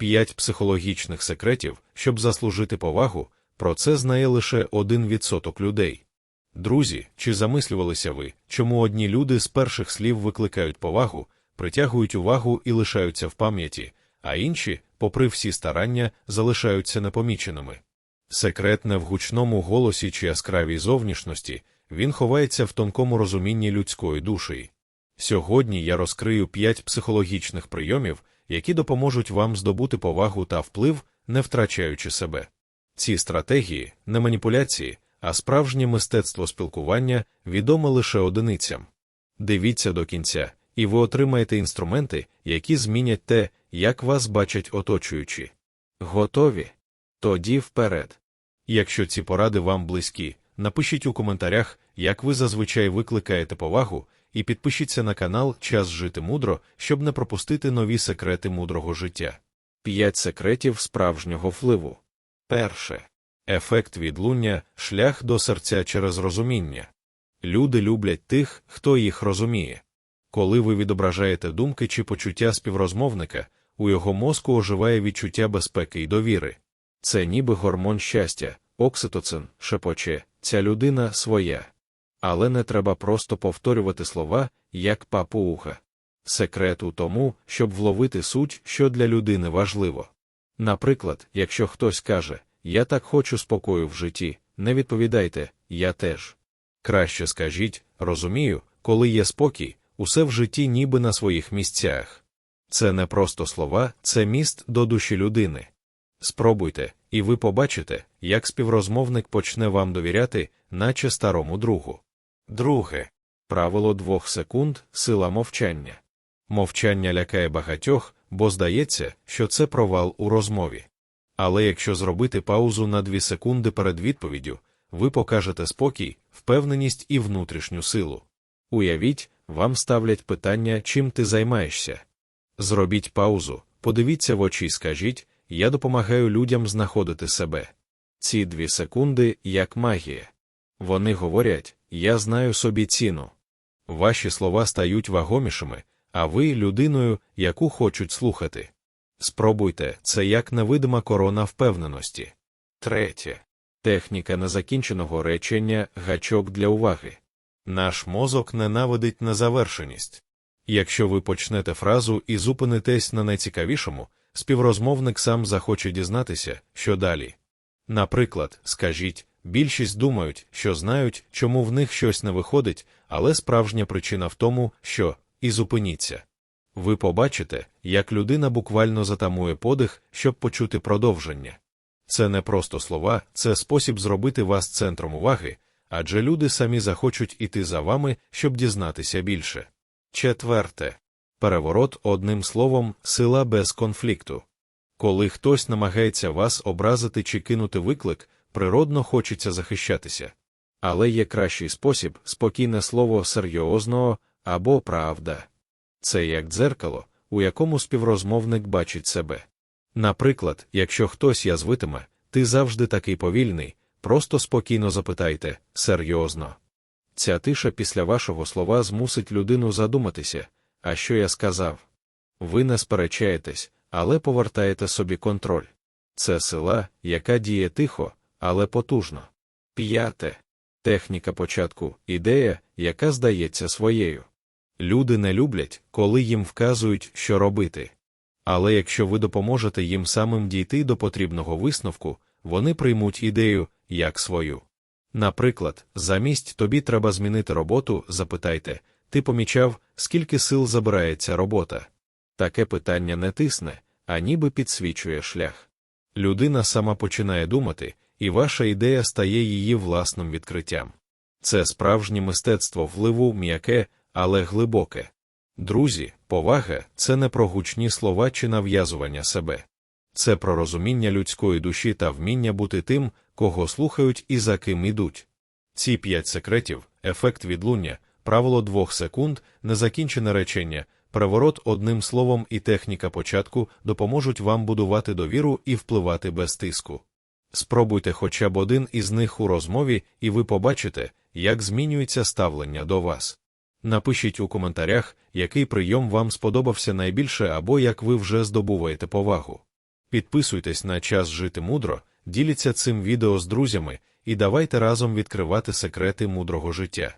П'ять психологічних секретів, щоб заслужити повагу, про це знає лише 1% людей. Друзі, чи замислювалися ви, чому одні люди з перших слів викликають повагу, притягують увагу і лишаються в пам'яті, а інші, попри всі старання, залишаються непоміченими? Секрет не в гучному голосі чи яскравій зовнішності, він ховається в тонкому розумінні людської душі. Сьогодні я розкрию п'ять психологічних прийомів, які допоможуть вам здобути повагу та вплив, не втрачаючи себе. Ці стратегії не маніпуляції, а справжнє мистецтво спілкування відоме лише одиницям. Дивіться до кінця, і ви отримаєте інструменти, які змінять те, як вас бачать оточуючі. Готові? Тоді вперед. Якщо ці поради вам близькі, напишіть у коментарях, як ви зазвичай викликаєте повагу, і підпишіться на канал Час жити мудро, щоб не пропустити нові секрети мудрого життя. П'ять секретів справжнього впливу. Перше. Ефект відлуння шлях до серця через розуміння. Люди люблять тих, хто їх розуміє. Коли ви відображаєте думки чи почуття співрозмовника, у його мозку оживає відчуття безпеки і довіри. Це ніби гормон щастя, окситоцин, шепоче, ця людина своя. Але не треба просто повторювати слова, як папуга. Секрет у тому, щоб вловити суть, що для людини важливо. Наприклад, якщо хтось каже, я так хочу спокою в житті, не відповідайте, я теж. Краще скажіть, розумію, коли є спокій, усе в житті ніби на своїх місцях. Це не просто слова, це міст до душі людини. Спробуйте, і ви побачите, як співрозмовник почне вам довіряти, наче старому другу. Друге правило двох секунд сила мовчання. Мовчання лякає багатьох, бо здається, що це провал у розмові. Але якщо зробити паузу на дві секунди перед відповіддю, ви покажете спокій, впевненість і внутрішню силу. Уявіть, вам ставлять питання, чим ти займаєшся. Зробіть паузу, подивіться в очі і скажіть, я допомагаю людям знаходити себе. Ці дві секунди як магія. Вони говорять, я знаю собі ціну. Ваші слова стають вагомішими, а ви людиною, яку хочуть слухати. Спробуйте це як невидима корона впевненості. Третє. Техніка незакінченого речення гачок для уваги. Наш мозок ненавидить незавершеність. Якщо ви почнете фразу і зупинитесь на найцікавішому, співрозмовник сам захоче дізнатися, що далі. Наприклад, скажіть, більшість думають, що знають, чому в них щось не виходить, але справжня причина в тому, що і зупиніться. Ви побачите, як людина буквально затамує подих, щоб почути продовження. Це не просто слова, це спосіб зробити вас центром уваги, адже люди самі захочуть іти за вами, щоб дізнатися більше. Четверте переворот одним словом, сила без конфлікту. Коли хтось намагається вас образити чи кинути виклик, природно хочеться захищатися. Але є кращий спосіб спокійне слово серйозного або правда. Це як дзеркало, у якому співрозмовник бачить себе. Наприклад, якщо хтось язвитиме, ти завжди такий повільний, просто спокійно запитайте серйозно. Ця тиша після вашого слова змусить людину задуматися, а що я сказав? Ви не сперечаєтесь, але повертаєте собі контроль. Це сила, яка діє тихо, але потужно. П'яте. Техніка початку ідея, яка здається своєю. Люди не люблять, коли їм вказують, що робити. Але якщо ви допоможете їм самим дійти до потрібного висновку, вони приймуть ідею як свою. Наприклад, замість тобі треба змінити роботу, запитайте ти помічав, скільки сил забирає ця робота? Таке питання не тисне, а ніби підсвічує шлях. Людина сама починає думати, і ваша ідея стає її власним відкриттям. Це справжнє мистецтво вливу м'яке, але глибоке. Друзі, повага це не про гучні слова чи нав'язування себе. Це про розуміння людської душі та вміння бути тим, кого слухають і за ким ідуть. Ці п'ять секретів, ефект відлуння, правило двох секунд, незакінчене речення, переворот одним словом і техніка початку допоможуть вам будувати довіру і впливати без тиску. Спробуйте хоча б один із них у розмові, і ви побачите, як змінюється ставлення до вас. Напишіть у коментарях, який прийом вам сподобався найбільше або як ви вже здобуваєте повагу. Підписуйтесь на час жити мудро, діліться цим відео з друзями і давайте разом відкривати секрети мудрого життя.